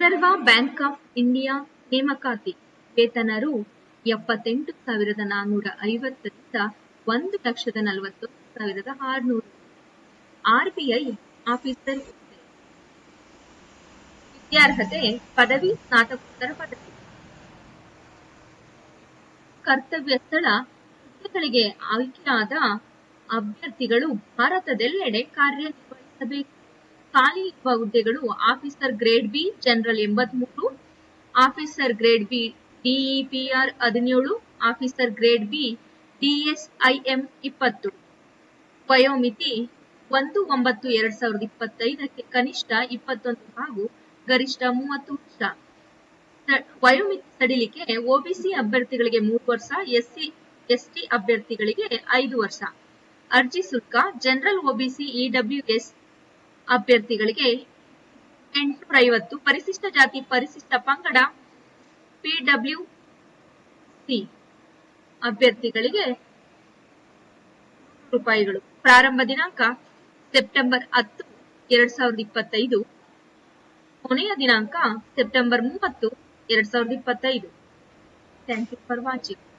Reserve bank of India ನೇಮಕಾತಿ ವೇತನ ರು ಎಪ್ಪತ್ತೆಂಟು ಸಾವಿರದ ನಾನ್ನೂರ ಐವತ್ತರಿಂದ ಒಂದು ಲಕ್ಷದ ನಲವತ್ತೊಂದು ಸಾವಿರದ ಆರುನೂರು. RBI officer. ವಿದ್ಯಾರ್ಹತೆ ಪದವಿ ಸ್ನಾತಕೋತ್ತರ ಪದವಿ. ಕರ್ತವ್ಯ ಸ್ಥಳ ಹುದ್ದೆಗಳಿಗೆ ಆಯ್ಕೆಯಾದ ಅಭ್ಯರ್ಥಿಗಳು ಭಾರತದೆಲ್ಲೆಡೆ ಕಾರ್ಯನಿರ್ವಹಿಸಬೇಕು. ಖಾಲಿ ಇರುವ ಹುದ್ದೆಗಳು ಆಫೀಸರ್ ಗ್ರೇಡ್ ಬಿ, ಜನರಲ್ ಎಂಬತ್ಮೂರು, ಆಫೀಸರ್ ಗ್ರೇಡ್ ಬಿ, ಡಿಇಪಿಆರ್ ಹದಿನೇಳು, ಆಫೀಸರ್ ಗ್ರೇಡ್ ಬಿ, ಡಿಎಸ್ಐಎಂ ಇಪ್ಪತ್ತು. ವಯೋಮಿತಿ ಒಂದು ಒಂಬತ್ತು ಎರಡ್ ಸಾವಿರದ ಇಪ್ಪತ್ತೈದಕ್ಕೆ ಕನಿಷ್ಠ ಇಪ್ಪತ್ತೊಂದು ಹಾಗೂ ಗರಿಷ್ಠ ಮೂವತ್ತು ವರ್ಷ. ವಯೋಮಿತಿ ಸಡಿಲಿಕೆ ಒಬಿಸಿ ಅಭ್ಯರ್ಥಿಗಳಿಗೆ ಮೂರು ವರ್ಷ, ಎಸ್ಸಿ, ಎಸ್ಟಿ ಅಭ್ಯರ್ಥಿಗಳಿಗೆ ಐದು ವರ್ಷ. ಅರ್ಜಿ ಶುಲ್ಕ, ಜನರಲ್ ಒಬಿಸಿ ಇಡಬ್ಲ್ಯೂಎಸ್ ಅಭ್ಯರ್ಥಿಗಳಿಗೆ ಎಂಟುನೂರ ಐವತ್ತು ಪರಿಶಿಷ್ಟ ಜಾತಿ ಪರಿಶಿಷ್ಟ ಪಂಗಡ ಪಿಡಬ್ಲ್ಯೂ ಸಿ ಅಭ್ಯರ್ಥಿಗಳಿಗೆ ರೂಪಾಯಿಗಳು. ಪ್ರಾರಂಭ ದಿನಾಂಕ ಸೆಪ್ಟೆಂಬರ್ ಹತ್ತು, ಎರಡ್ ಸಾವಿರದ ಇಪ್ಪತ್ತೈದು. ಕೊನೆಯ ದಿನಾಂಕ ಸೆಪ್ಟೆಂಬರ್ ಮೂವತ್ತು, ಎರಡ್ ಸಾವಿರದ ಇಪ್ಪತ್ತೈದು. Thank you for watching